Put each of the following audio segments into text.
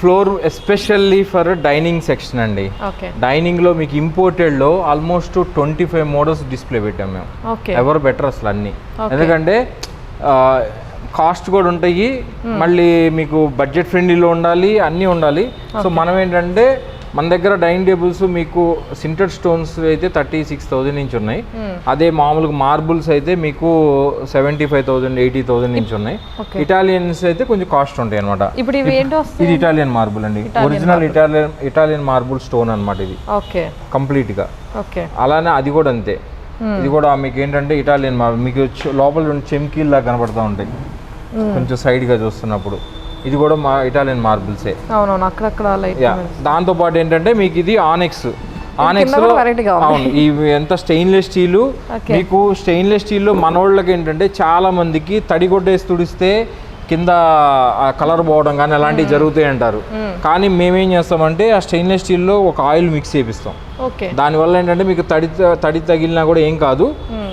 Floor especially for dining section అండి. డైనింగ్లో మీకు ఇంపోర్టెడ్లో almost twenty five models display పెట్టాం మేము. ఎవరు బెటర్ అసలు అన్ని. ఎందుకంటే కాస్ట్ కూడా ఉంటాయి. మళ్ళీ మీకు బడ్జెట్ ఫ్రెండ్లీలో ఉండాలి అన్నీ ఉండాలి. సో మనం ఏంటంటే మన దగ్గర డైనింగ్ టేబుల్స్ మీకు సింటెడ్ స్టోన్స్ అయితే థర్టీ సిక్స్ థౌజండ్ నుంచి ఉన్నాయి. అదే మామూలుగా మార్బుల్స్ అయితే మీకు seventy five thousand eighty thousand నుంచి ఉన్నాయి. ఇటాలియన్స్ అయితే కొంచెం కాస్ట్ ఉంటాయి అనమాట ఇప్పుడు ఇది ఇటాలియన్ మార్బుల్ అండి. Original Italian Italian marble stone అన్నమాట ఇది. ఓకే. కంప్లీట్గా ఓకే. అలానే అది కూడా అంతే. ఇది కూడా మీకు ఏంటంటే ఇటాలియన్ మార్బుల్. మీకు లోపల రెండు చెమ్కీల్ లాగా కనబడతా ఉంటాయి కొంచెం సైడ్గా చూస్తున్నప్పుడు. ఇది కూడా మా ఇటాలియన్ మార్బుల్సే అవునవును అక్కడక్కడ లైట్ దాంతో పాటు ఏంటంటే మీకు ఇది ఆనెక్స్ ఆనెక్స్లో. అవును ఇవి ఎంత స్టెయిన్లెస్ స్టీల్. మీకు స్టెయిన్లెస్ స్టీల్లో మనోళ్ళకి ఏంటంటే చాలా మందికి తడి కొట్టేసి తుడిస్తే కింద కలర్ పోవడం కానీ అలాంటివి జరుగుతాయి అంటారు. కానీ మేమేం చేస్తామంటే ఆ స్టెయిన్లెస్ స్టీల్లో ఒక ఆయిల్ మిక్స్ చేపిస్తాం. దానివల్ల ఏంటంటే మీకు తడి తడి తగిలినా కూడా ఏం కాదు.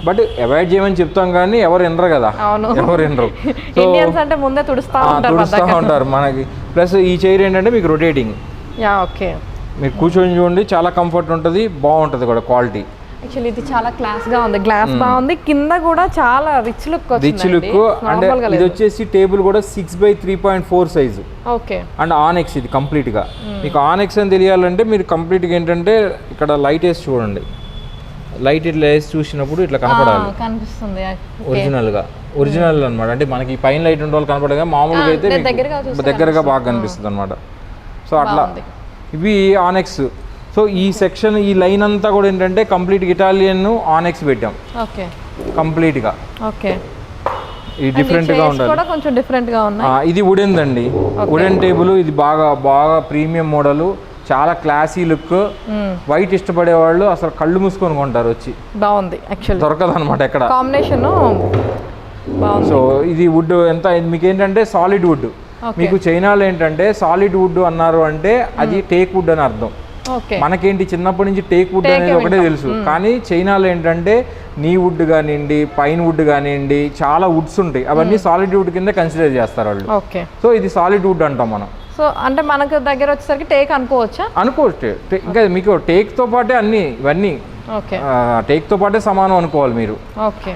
బట్ అవాయిడ్ చేయమని చెప్తాం కానీ ఎవరు వినరు కదా. ఎవరు వినరు. ఇండియన్స్ అంటే ముందే తుడుస్తా ఉంటారు తుడుస్తూ ఉంటారు మనకి. ప్లస్ ఈ చైర్ ఏంటంటే మీకు రొటేటింగ్ యా ఓకే. మీరు కూర్చొని చూడండి చాలా కంఫర్ట్ ఉంటుంది బాగుంటుంది కూడా క్వాలిటీ యాక్చువల్లీ ఇది చాలా క్లాస్గా ఉంది. గ్లాస్ బాగుంది. కింద కూడా చాలా రిచ్ లుక్ రిచ్ లుక్ అంటే ఇది వచ్చేసి టేబుల్ కూడా six by three point four size okay. And onyx ఇది కంప్లీట్గా మీకు ఆనెక్స్ అని తెలియాలంటే మీరు కంప్లీట్గా ఏంటంటే ఇక్కడ లైట్ వేసి చూడండి. లైట్ ఇట్లా వేసి చూసినప్పుడు ఇట్లా కనపడాలి. కనిపిస్తుంది ఒరిజినల్గా. ఒరిజినల్ అన్నమాట. అంటే మనకి పైన లైట్ ఉండే వాళ్ళు కనపడగా మామూలుగా అయితే దగ్గరగా బాగా కనిపిస్తుంది అనమాట సో అట్లా. ఇవి ఆనెక్స్. సో ఈ సెక్షన్ ఈ లైన్ అంతా కూడా ఏంటంటే కంప్లీట్ ఇటాలియన్ ఆనెక్స్ పెట్టాం. ఓకే. కంప్లీట్గా. ఓకే. ఇది డిఫరెంట్గా ఉండాలి. కూడా కొంచెం డిఫరెంట్గా ఉన్నాయి. ఆ, ఇది వుడెన్ అండి. వుడెన్ టేబుల్ ఇది బాగా బాగా ప్రీమియం మోడల్ చాలా క్లాసీ లుక్. వైట్ ఇష్టపడే వాళ్ళు అసలు కళ్ళు మూసుకొని కొంటారు వచ్చి. బాగుంది యాక్చువల్లీ దొరకదు అనమాట ఎక్కడ కాంబినేషన్ సో ఇది వుడ్ ఎంత మీకు ఏంటంటే సాలిడ్ వుడ్. మీకు చైనాలో ఏంటంటే సాలిడ్ వుడ్ అన్నారు అంటే అది టేక్ వుడ్ అని అర్థం. మనకేంటి? చిన్నప్పటి నుంచి టేక్ వుడ్ అనేది ఒకటే తెలుసు. కానీ చైనాలో ఏంటంటే నీ వుడ్ కానివ్వండి పైన్ వుడ్ కానివ్వండి చాలా వుడ్స్ ఉంటాయి. అవన్నీ సాలిడ్ వుడ్ కింద కన్సిడర్ చేస్తారు వాళ్ళు. సో ఇది సాలిడ్ వుడ్ అంటాం మనం. సో అంటే మనకు దగ్గర వచ్చేసరికి టేక్ అనుకోవచ్చా? అనుకోవచ్చు. ఇంకా మీకు టేక్తో పాటే అన్ని ఇవన్నీ ఓకే. టేక్తో పాటే సమానం అనుకోవాలి మీరు. ఓకే.